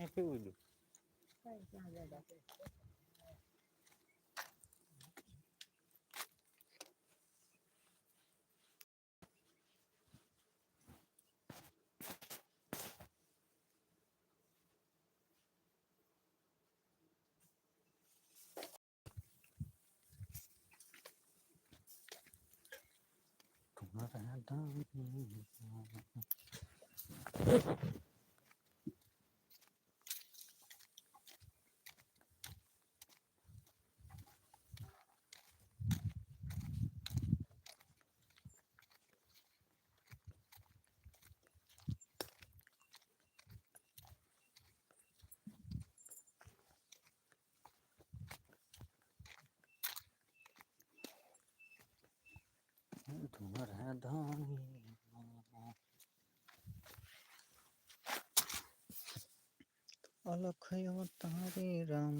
અહીંથી ઉડ્યું તમારા ધામની તમારા ધામની અલખયો तारे રામ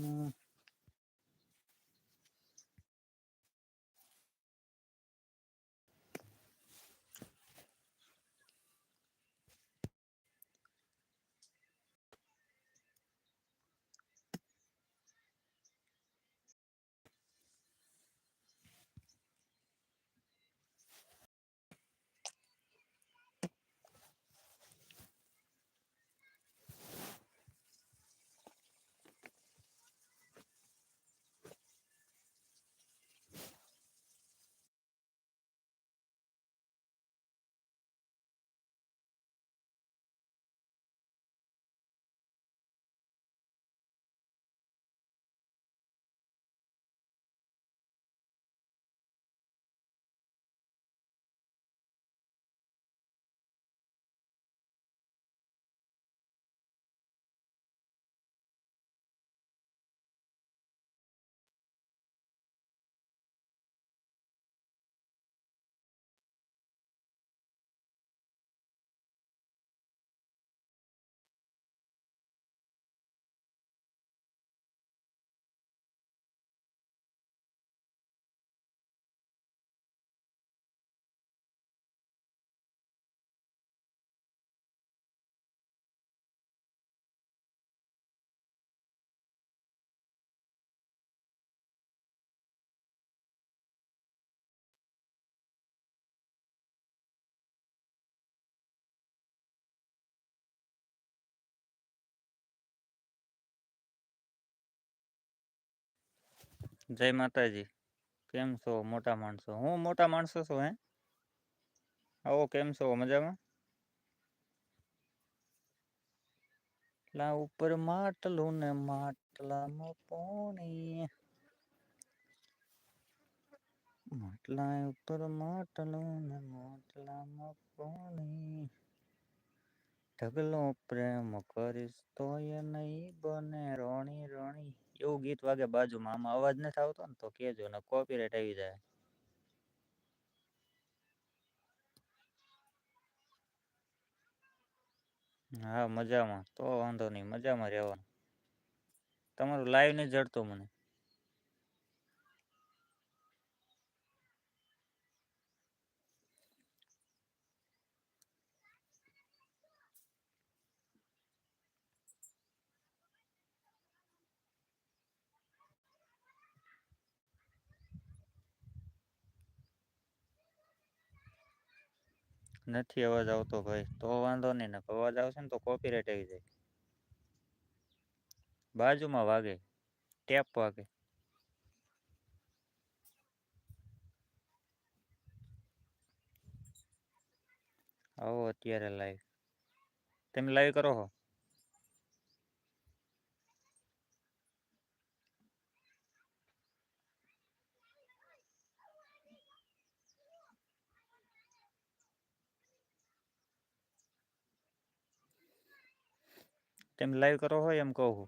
જય માતાજી કેમ છો મોટા માણસો હું મોટા માણસો છું હે આવો કેમ છો મજામાં લા ઉપર માટલું ને માટલામાં પોણી માટલા ઉપર માટલું ને માટલામાં પોણી ઢગલો પ્રેમ કરીશ તો એ નહીં બને રોણી રોણી એવું ગીત વાગે બાજુમાં, આમાં અવાજ નથી આવતો ને તો કેજો ને કોપીરાઇટ આવી જાય. હા, મજામાં. તો વાંધો નહીં, મજામાં રહેવાનું. તમારું લાઈવ નહીં જડતું મને. નથી અવાજ આવતો ભાઈ. તો વાંધો નહીં, ને અવાજ આવશે ને તો કોપીરાઈટ આવી જાય. બાજુમાં વાગે. ટેપ વાગે. આવો અત્યારે લાઈવ તમે લાઈવ કરો છો તમે લાઈવ કરો હોય એમ કહું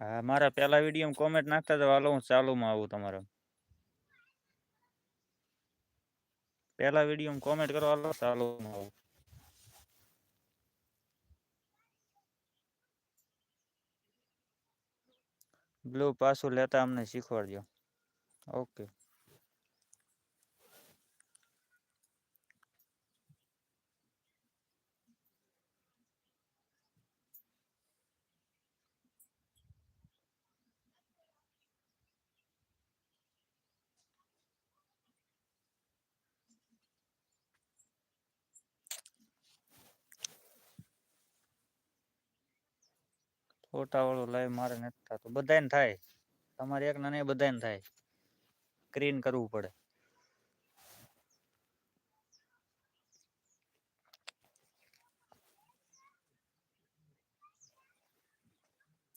હા. મારા પહેલા વીડિયો કોમેન્ટ નાખતા તો હાલો હું ચાલુમાં આવું તમારા. પહેલા વિડીયો કોમેન્ટ કરો હાલો ચાલો બ્લુ પાછું લેતા અમને શીખવાડજો ઓકે ફોટા વાળું લાઈવ મારે નથી થતું. બધાને થાય. તમારે એક ના નહીં બધાને થાય. સ્ક્રીન કરવું પડે.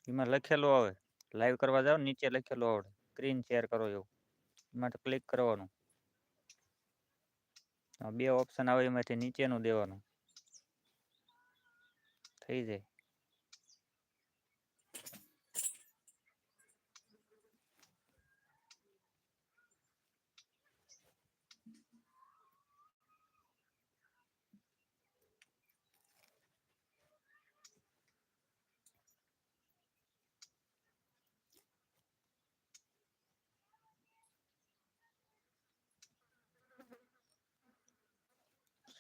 એમાં લખેલું આવે. લાઈવ કરવા જાવ, નીચે લખેલું આવડે. સ્ક્રીન શેર કરો એવું. માટે ક્લિક કરવાનું. બે ઓપ્શન આવે એમાંથી નીચેનું દેવાનું. થઈ જાય.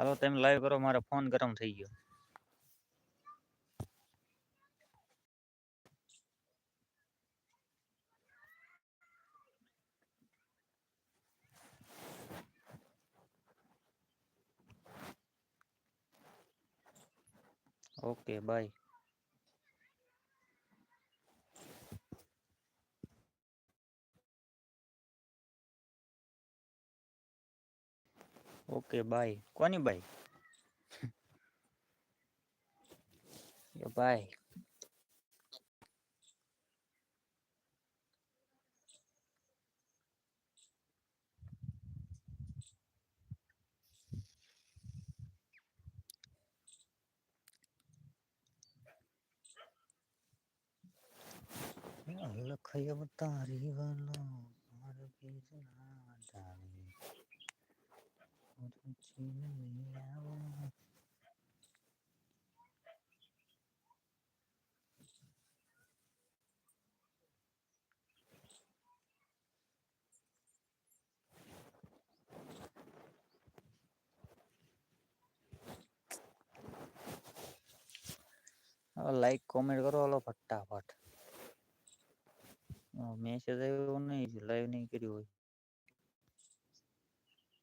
હાલો તમે લાઈવ કરો મારો ફોન ગરમ થઈ ગયો ઓકે બાય ઓકે બાય કોની બાય બાય લખય તારી વાલો મારે બીજ લાઈક કોમેન્ટ કરો હાલો ફટાફટ મેસેજ આવ્યો નહીં લાઈવ નહીં કર્યું હોય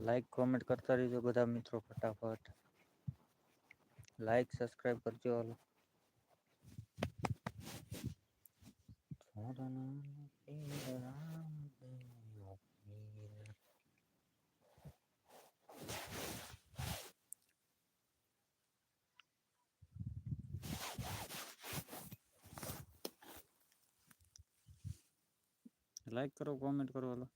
લાઈક કોમેન્ટ કરતા રહીજો બધા મિત્રો ફટાફટ લાઈક સબસ્ક્રાઈબ કરજો હાલો લાઈક કરો કોમેન્ટ કરો હાલો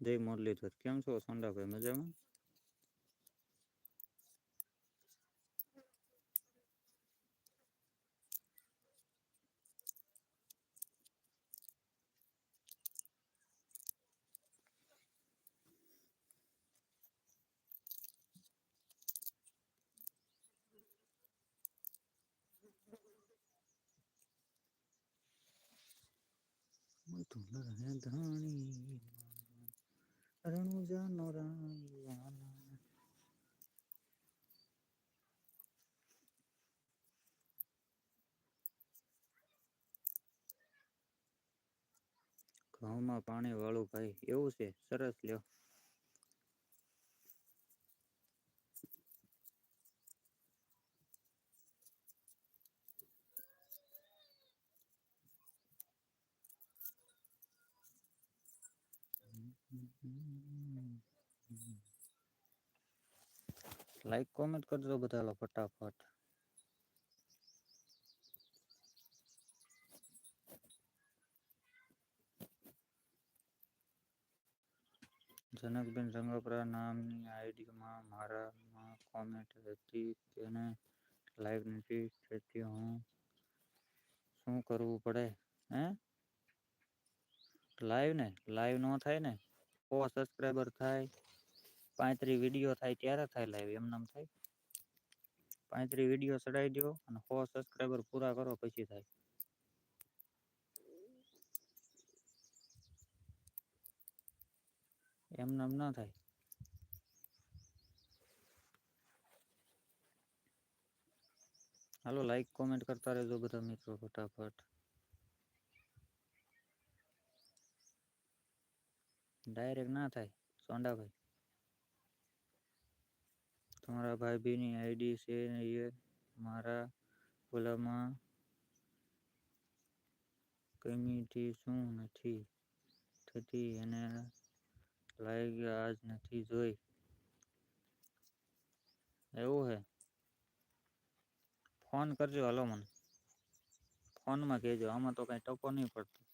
જય મુરલીધર કેમ છો સોંડાભાઈ મજામાં ધાણી માં પાણી વાળું ભાઈ એવું છે? સરસ લ્યો. લાઈક કોમેન્ટ કરજો બધા લો ફટાફટ જનકબેન રંગપરા નામની આઈડીમાં મારામાં કોમેન્ટ હતી તેને લાઈવ નથી થતી હું શું કરવું પડે હે લાઈવ ને લાઈવ નો થાય ને સો સબસ્ક્રાઈબર થાય પાંત્રી વીડિયો થાય ત્યારે થાય લાઈવ એમ નામ થાય. પાંત્રી વીડિયો ચડાવી દો અને સો સબસ્ક્રાઈબર પૂરા કરો પછી થાય. એમ નામ ના થાય. હાલો લાઈક કોમેન્ટ કરતા રહેજો બધા મિત્રો, ફટાફટ. ડાયરેક્ટ ના થાય, સોંડાભાઈ. તમારા ભાઈ ભાઈની આઈડી છે એ મારા ઓલામાં કમિટી શું નથી થતી, એને લાઈક આજ નથી જોઈ. એવું હે? ફોન કરજો, હાલો મને. ફોનમાં કહેજો, આમાં તો કાંઈ ટકો નહીં પડતો.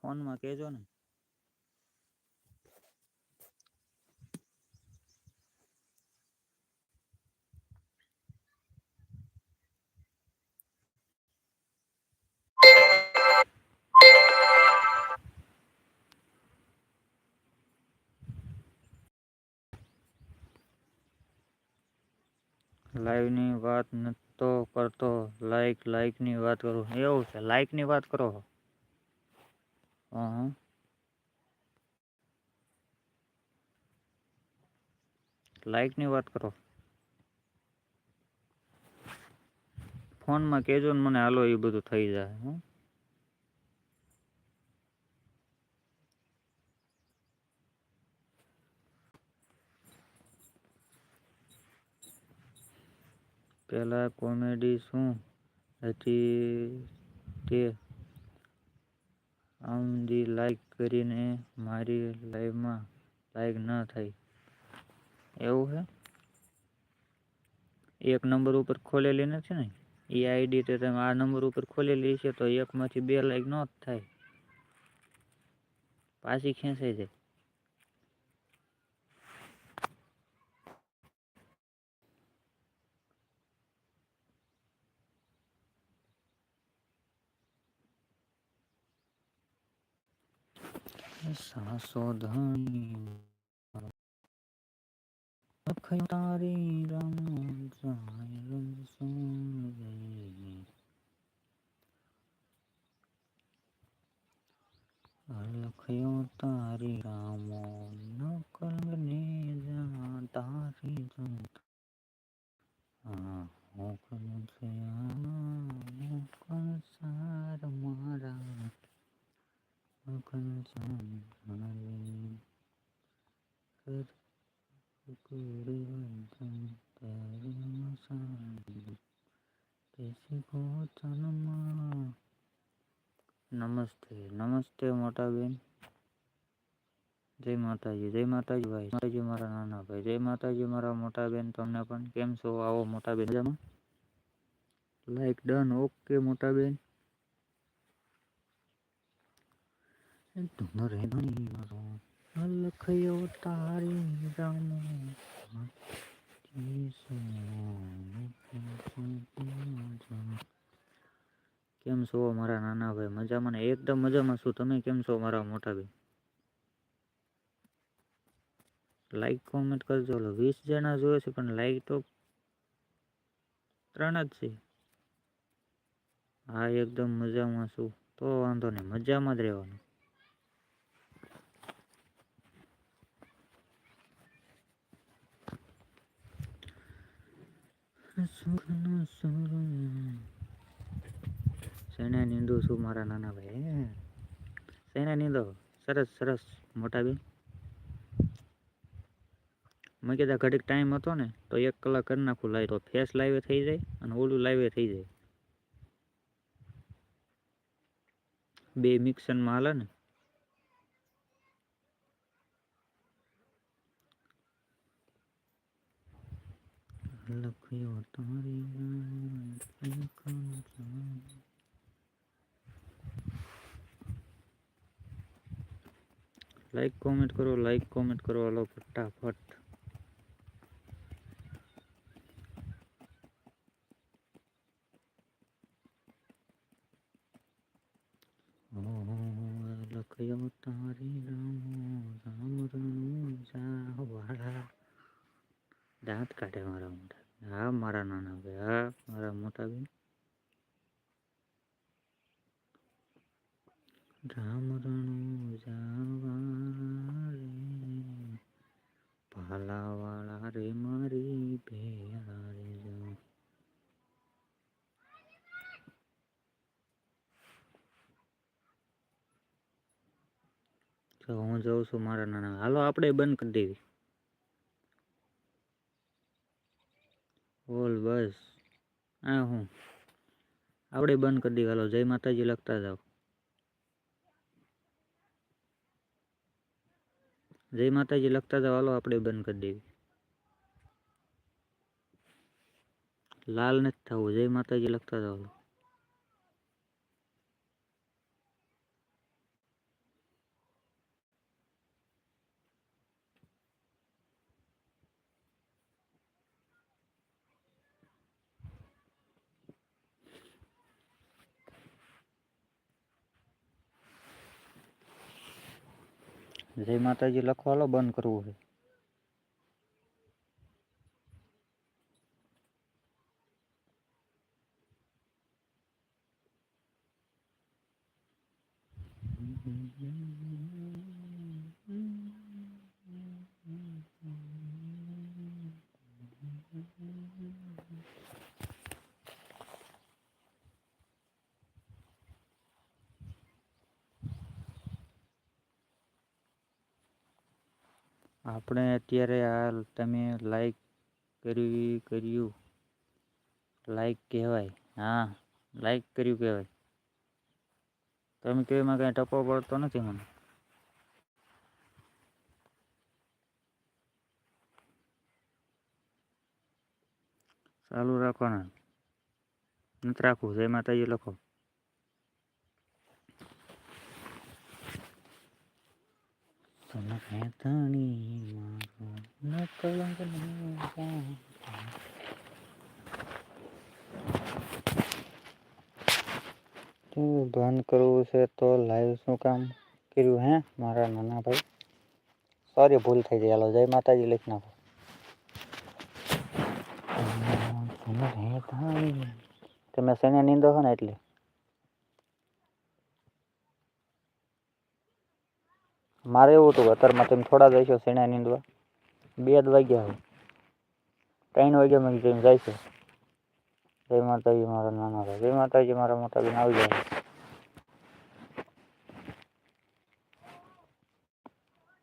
ફોનમાં કહેજો ને લાઈવની વાત નતો કરતો લાઈક લાઈકની વાત કરું એવું છે લાઈકની વાત કરો હા લાઈકની વાત કરો. ફોનમાં કહેજો ને મને, હાલો, એ બધું થઈ જાય, હું. પહેલાં કોમેડી શું હતી તે? આમદી લાઈક કરીને મારી લાઈવમાં લાઈક ન થાય. એવું છે એક નંબર ઉપર ખોલેલી નથી ને? એ આઈડી તે તમે આ નંબર ઉપર ખોલેલી છે તો એકમાંથી બે લાઈક ન થાય. પાછી ખેંચાઈ જાય. तारे राम लखयो तारे रामो न कलने जा तारे जंत। हो कल से आ हो कल सार मारा। નમસ્તે નમસ્તે મોટા બેન જય માતાજી જય માતાજી ભાઈ માતાજી મારા નાના ભાઈ જય માતાજી મારા મોટા બેન તમને પણ કેમ છો આવો મોટા બેન મજામાં લાઈક ડન ઓકે મોટા બેન તુમરે ધણી મારો લખયો તારી રામો કેમ છો મારા નાના ભાઈ? મજામાં એકદમ મજામાં છું. તમે કેમ છો મારા મોટા ભાઈ? લાઈક કોમેન્ટ કરજો. એટલે વીસ જણા જોયે છે, પણ લાઈક તો ત્રણ જ છે. હા, એકદમ મજામાં છું. તો વાંધો નહીં. મજામાં જ રહેવાનું. સુખનો સુર શેના નીંદુ છું મારા નાના ભાઈ શેના નીંદો? સરસ સરસ, મોટા બેન. મેં કીધા ઘડીક ટાઈમ હતો ને, તો એક કલાક કરી નાખું લાઈવ તો ફેસ લાઈવે થઈ જાય અને ઓલું લાઈવે થઈ જાય. બે મિક્સનમાં હાલે ને लखी और तुम्हारी लाइक कमेंट करो लाइक कमेंट करो वालों फटाफट। ભાલાવાળા રે મારી ભેળા રે જો તો હું જાઉં છું મારા નાના. હાલો, આપણે બંધ કરી દેવી. બોલ બસ. હા હું. આપણે બંધ કરી દેવી. હાલો, જય માતાજી, લખતા જાઓ. જય માતાજી, લખતા જાઓ. હાલો, આપણે બંધ કરી દેવી. લાલ નથી થવું. જય માતાજી, લખતા જાઓ. હાલો જય માતાજી લખવાલો બંધ કરવું છે. આપણે અત્યારે હાલ તમે લાઈક કરી કર્યું. લાઈક કહેવાય. હા લાઈક કર્યું કહેવાય. તમે કહો એમાં કાંઈ ટપો પડતો નથી મને. ચાલુ રાખવાના. નથી રાખવું. જય માતાજી લખો. તો બંધ કરવું છે તો લાઈવ શું કામ કર્યું હે મારા નાના ભાઈ સોરી ભૂલ થઈ ગઈ હાલો જય માતાજી લખી નાખો તમે ધણી. તમે શેને નીંદો છો ને એટલે મારે એવું હતું અત્યારમાં તમે થોડા જઈશો શેણે નીંદવા. બે જ વાગ્યા હોય. ત્રણ વાગ્યા મેં જઈને છે. જય માતાજી મારા નાના જય માતાજી મારા મોટા બેન આવી જાય